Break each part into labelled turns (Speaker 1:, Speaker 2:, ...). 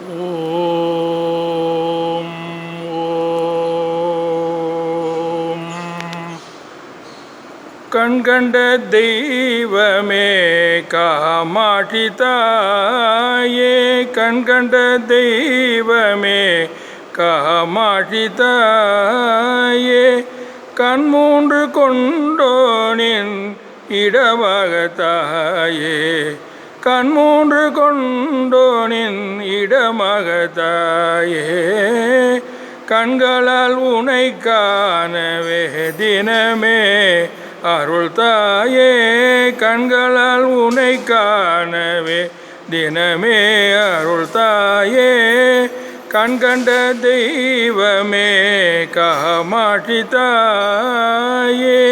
Speaker 1: ஓம் ஓம். கண்கண்ட தெய்வமே காமாட்டிதாயே கண்கண்ட தெய்வமே காமாட்டிதாயே கண் மூன்று கொண்டோனின் இடமாக கண்மூன்று கொண்டோனின் இடமகதாயே கண்களால் உனை காணவே தினமே. அருள் தாயே கண்களால் உனை காணவே தினமே. அருள் தாயே கண் கண்ட தெய்வமே காமாட்சி தாயே.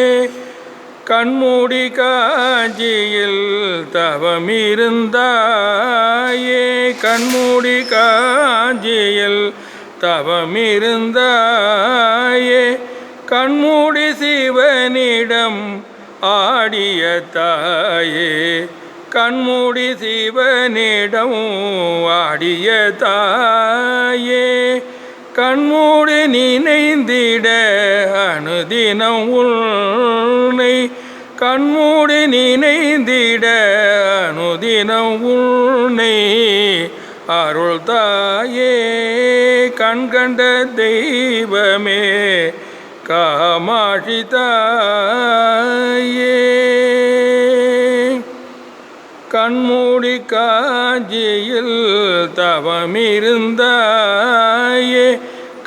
Speaker 1: கண்மூடி காஞ்சியில் தவமிருந்தாயே கண்மூடி காஞ்சியில் தவமிருந்தாயே கண்மூடி சிவனிடம் ஆடிய தாயே கண்மூடி சிவனிடம் ஆடிய தாயே கண்மூடி நினைந்திட அனுதினம் உன்னை கண்மூடி நினைந்திட அனுதினம் உன்னை அருள் தாயே. கண் கண்ட தெய்வமே காமாட்சி தாயே. கண்மூடி காஞ்சியில் தவமிருந்தாயே.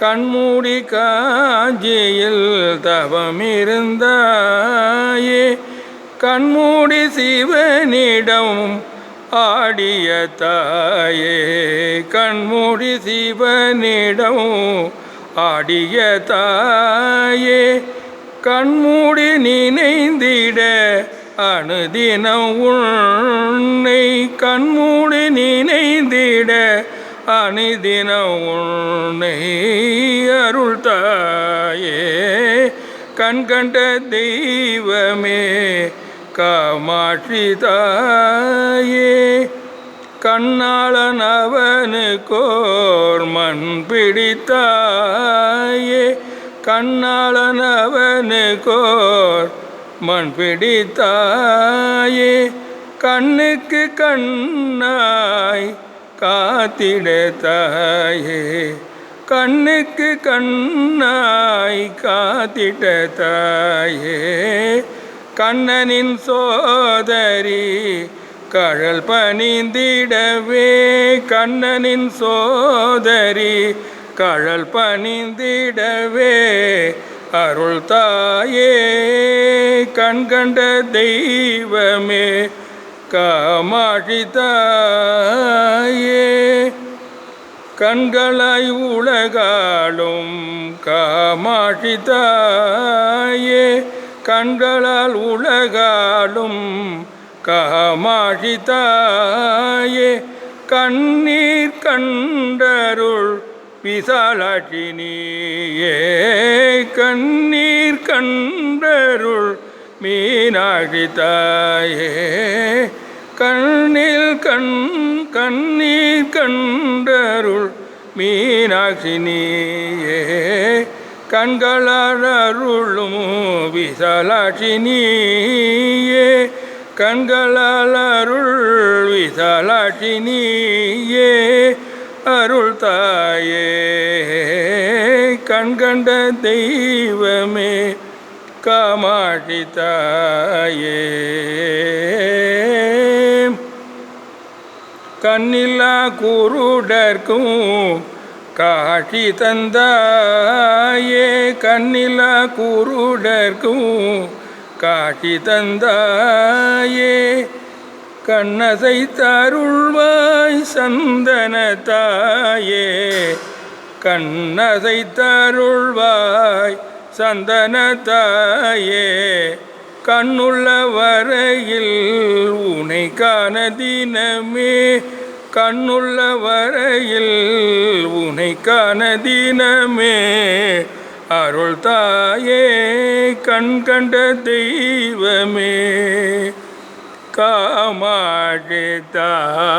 Speaker 1: கண்மூடி காஞ்சியில் தவமிருந்தாயே. கண்மூடி சிவனிடம் ஆடிய தாயே. கண்மூடி சிவனிடம் ஆடிய தாயே. கண்மூடி நினைந்திட அணுதினம் உன்னை. கண்மூடி நினைந்திட அணிதின உன்னை அருள் தாயே. கண்கண்ட தெய்வமே காமாட்சி தாயே. கண்ணாளன் அவனுக்கோர் மண் பிடித்தாயே. கண்ணாளன் அவனுக்கோர் மண் பிடித்தாயே. கண்ணுக்கு கண்ணாய் காத்திட தாயே. கண்ணுக்கு கண்ணாய் காத்திட தாயே. கண்ணனின் சோதரி கழல் பணிந்திடவே. கண்ணனின் சோதரி கழல் பணிந்திடவே. அருள் தாயே கண்கண்ட தெய்வமே. காமாட்சி கண்களாய் உலகாலும் காமாட்சி கண்களால் உலகாலும் காமாட்சி கண்ணீர் கண்டருள் விசாலாட்சி கண்ணீர் கண்டருள் மீனாட்சி கண்ணில் கண் கண்ணீர் கண்டருள் மீனாட்சினியே கண்களருளும் விசலாட்சினியே கண்களருள் விசலாட்சினியே அருள் தாயே. கண்கண்ட தெய்வமே காமாட்சி தாயே. கண்ணில்லா குருடர்க்கும் காட்சி தந்தாயே. கண்ணில்லா குருடர்க்கும் காட்சி தந்தாயே. கண்ணசை தருள்வாய் சந்தன தாயே. கண்ணசை தருள்வாய் சந்தன தாயே. கண்ணுள்ள வரையில் உனை காண தினமே. கண்ணுள்ள வரையில் உனை காண தினமே. அருள் தாயே கண் கண்ட தெய்வமே. காமாட்சி தாயே.